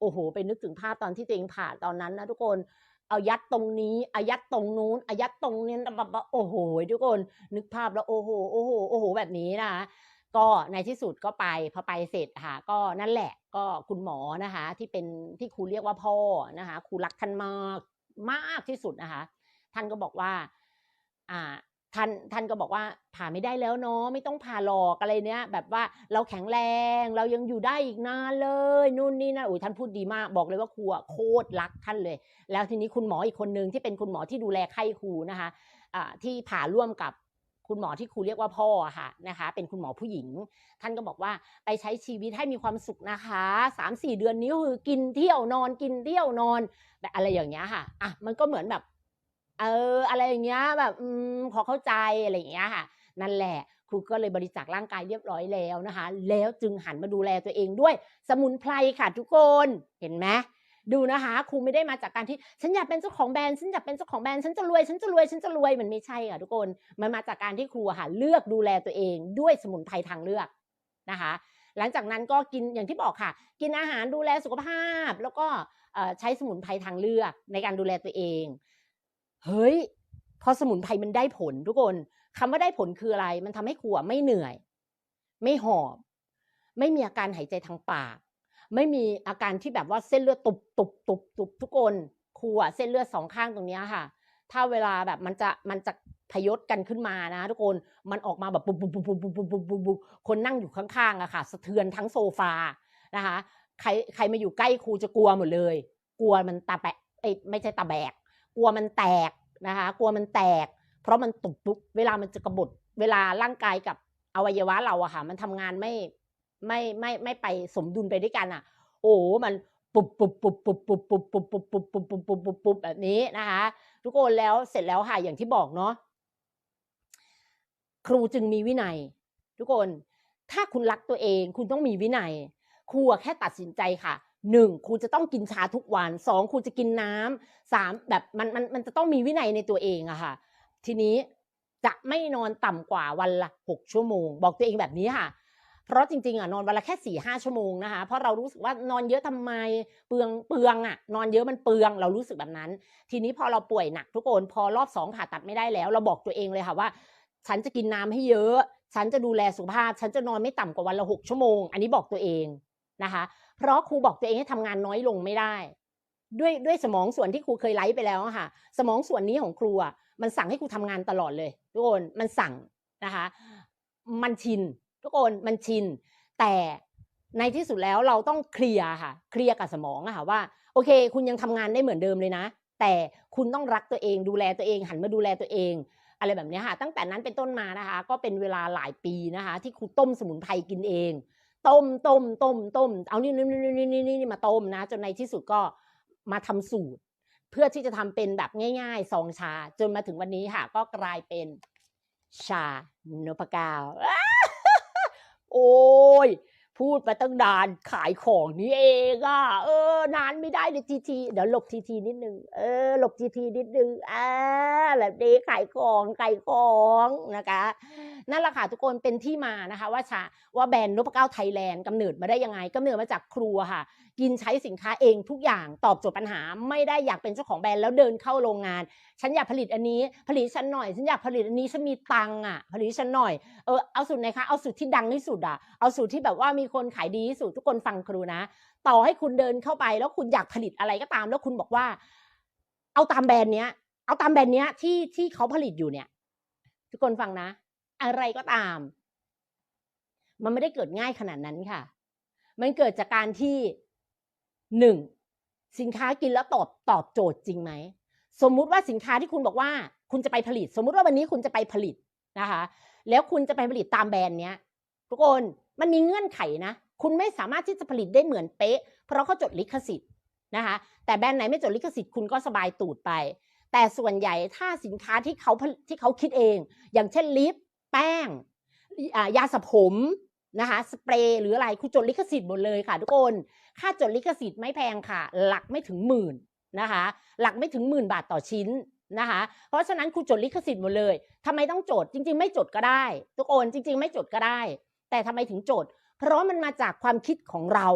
โอ้โฮไปนึกถึงภาพตอนที่ตัวเองผ่าตอนนั้นนะทุกคนเอายัดตรงนี้อายัดตรงนู้นอายัดตรงนี้แบบว่าโอ้โฮทุกคน นึกภาพแล้วโอ้โฮโอ้โฮโอ้โฮแบบนี้นะคะก็ในที่สุดก็ไปพอไปเสร็จค่ะ ก็นั่นแหละ ก็คุณหมอนะคะ ที่เป็นที่ครูเรียกว่าพ่อนะคะครูรักท่านมากมากที่สุดนะคะ ท่านก็บอกว่า อ่า ท่านท่านก็บอกว่า"ผ่าไม่ได้แล้วเนาะไม่ต้องผ่าหรอก"อะไรเนี้ย แบบว่าเราแข็งแรง เรายังอยู่ได้อีกนานเลยนู่นนี่นั่นโอ้โฮท่านพูดดีมากบอกเลยว่าครูโคตรรักท่านเลย แล้วทีนี้คุณหมออีกคนหนึ่งที่เป็นคุณหมอที่ดูแลไข้ครูนะคะอ่าที่ผ่าร่วมกับคุณหมอที่ครูเรียกว่าพ่อค่ะนะคะ เป็นคุณหมอผู้หญิง ท่านก็บอกว่า"ไปใช้ชีวิตให้มีความสุขนะคะ3-4เดือนนี้คือกินเที่ยวนอนกินเที่ยวนอน"แบบอะไรอย่างเงี้ยค่ะอะมันก็เหมือนแบบ เออ อะไรอย่างเงี้ยแบบอืมพอเข้าใจอะไรอย่างเงี้ยค่ะ นั่นแหละครูก็เลยบริจาคร่างกายเรียบร้อยแล้วนะคะ แล้วจึงหันมาดูแลตัวเองด้วย สมุนไพรค่ะทุกคนเห็นไหมดูนะคะครูไม่ได้มาจากการที่"ฉันอยากเป็นเจ้าของแบรนด์ฉันอยากเป็นเจ้าของแบรนด์ฉันจะรวยฉันจะรวยฉันจะรวย"มันไม่ใช่ค่ะทุกคน มันมาจากการที่ครูค่ะเลือกดูแลตัวเองด้วยสมุนไพรทางเลือกนะคะ หลังจากนั้นก็กินอย่างที่บอกค่ะ กินอาหารดูแลสุขภาพ แล้วก็ใช้สมุนไพรทางเลือกในการดูแลตัวเอง เฮ้ยพอสมุนไพรมันได้ผลทุกคนคำว่าได้ผลคืออะไร มันทำให้ครูอะไม่เหนื่อย ไม่หอบ ไม่มีอาการหายใจทางปาก ไม่มีอาการที่แบบว่าเส้นเลือดตุบๆๆๆทุกคนครูอะเส้นเลือด2ข้างตรงนี้ค่ะ ถ้าเวลาแบบมันจะมันจะพยศกันขึ้นมานะ ทุกคน มันออกมาแบบปุบๆๆๆๆๆๆคนนั่งอยู่ข้างๆอะค่ะ สะเทือนทั้งโซฟานะคะ ใครใครมาอยู่ใกล้ครูจะกลัวหมดเลย กลัวมันตาแบะเอ๊ยไม่ใช่ตาแบก กลัวมันแตกนะคะ กลัวมันแตก เพราะมันตุบปุ๊บเวลามันจะกระบฏเวลาร่างกายกับอวัยวะเราอะค่ะ มันทำงานไม่ไม่ไม่ไม่ไปสมดุลไปด้วยกันน่ะโอ้มันปุบๆๆๆๆๆๆๆๆๆๆๆๆแบบนี้นะคะ ทุกคนแล้วเสร็จแล้วค่ะอย่างที่บอกเนาะครูจึงมีวินัย ทุกคนถ้าคุณรักตัวเอง คุณต้องมีวินัย ครูแค่ตัดสินใจค่ะ 1ครูจะต้องกินชาทุกวัน2ครูจะกินน้ำ3แบบมันมันมันจะต้องมีวินัยในตัวเองอะค่ะ ทีนี้จะไม่นอนต่ำกว่าวันละ6ชั่วโมง บอกตัวเองแบบนี้ค่ะ เพราะจริงๆอะนอนวันละแค่4-5ชั่วโมงนะคะ เพราะเรารู้สึกว่านอนเยอะทำไมเปลืองเปลืองอะนอนเยอะมันเปลืองเรารู้สึกแบบนั้น ทีนี้พอเราป่วยหนักทุกคนพอรอบ2ผ่าตัดไม่ได้แล้ว เราบอกตัวเองเลยค่ะว่า ฉันจะกินน้ำให้เยอะ ฉันจะดูแลสุขภาพ ฉันจะนอนไม่ต่ำกว่าวันละ6ชั่วโมง อันนี้บอกตัวเอง นะคะ เพราะครูบอกตัวเองให้ทำงานน้อยลงไม่ได้ ด้วยด้วยสมองส่วนที่ครูเคยไลฟ์ไปแล้วค่ะ สมองส่วนนี้ของครูอะมันสั่งให้ครูทำงานตลอดเลย ทุกคนมันสั่งนะคะ มันชิน ทุกคนมันชิน แต่ในที่สุดแล้วเราต้องเคลียร์ค่ะ เคลียร์กับสมองอะค่ะว่าโอเค คุณยังทำงานได้เหมือนเดิมเลยนะ แต่คุณต้องรักตัวเองดูแลตัวเองหันมาดูแลตัวเองอะไรแบบนี้ค่ะตั้งแต่นั้นเป็นต้นมานะคะ ก็เป็นเวลาหลายปีนะคะ ที่ครูต้มสมุนไพรกินเอง ต้มต้มต้มต้มเอานี่นี่นี่นี่มาต้มนะ จนในที่สุดก็มาทำสูตร เพื่อที่จะทำเป็นแบบง่ายๆซองชา จนมาถึงวันนี้ค่ะ ก็กลายเป็นชานพเก้าโอ้ย พูดมาตั้งนานขายของนี่เองอะเออนานไม่ได้เลยทีทีเดี๋ยวหลบทีทีนิดหนึ่งเออหลบทีทีนิดหนึ่งอ่าแบบนี้ขายของขายของนะคะ นั่นแหละค่ะทุกคนเป็นที่มานะคะว่าชาว่าแบรนด์นพเก้าไทยแลนด์กำเนิดมาได้ยังไงกำเนิดมาจากครูอะค่ะ กินใช้สินค้าเองทุกอย่างตอบโจทย์ปัญหา ไม่ได้อยากเป็นเจ้าของแบรนด์แล้วเดินเข้าโรงงาน ฉันอยากผลิตอันนี้ ผลิตฉันหน่อย ฉันอยากผลิตอันนี้ฉันมีตังค์อะผลิตฉันหน่อยเออเอาสูตรไหนคะเอาสูตรที่ดังที่สุดอะเอาสูตรที่แบบว่ามีคนขายดีที่สุดทุกคนฟังครูนะ ต่อให้คุณเดินเข้าไปแล้วคุณอยากผลิตอะไรก็ตาม แล้วคุณบอกว่า เอาตามแบรนด์เนี้ย เอาตามแบรนด์เนี้ยที่ที่เขาผลิตอยู่เนี่ย ทุกคนฟังนะ อะไรก็ตาม มันไม่ได้เกิดง่ายขนาดนั้นค่ะ มันเกิดจากการที่1สินค้ากินแล้วตอบตอบโจทย์จริงไหมสมมุติว่าสินค้าที่คุณบอกว่า คุณจะไปผลิต สมมุติว่าวันนี้คุณจะไปผลิตนะคะ แล้วคุณจะไปผลิตตามแบรนด์เนี้ย ทุกคน มันมีเงื่อนไขนะ คุณไม่สามารถที่จะผลิตได้เหมือนเป๊ะ เพราะเขาจดลิขสิทธิ์นะคะ แต่แบรนด์ไหนไม่จดลิขสิทธิ์คุณก็สบายตูดไป แต่ส่วนใหญ่ถ้าสินค้าที่เขาที่เขาคิดเอง อย่างเช่นลิป แป้ง ยาสระผมนะคะสเปรย์หรืออะไรคุณจดลิขสิทธิ์หมดเลยค่ะ ทุกคน ค่าจดลิขสิทธิ์ไม่แพงค่ะ หลักไม่ถึงหมื่นนะคะ หลักไม่ถึงหมื่นบาทต่อชิ้นนะคะ เพราะฉะนั้นคุณจดลิขสิทธิ์หมดเลยทำไมต้องจด จริง ๆ ไม่จดก็ได้ ทุกคนจริง ๆ ไม่จดก็ได้ แต่ทำไมถึงโจทย์ เพราะมันมาจากความคิดของเรา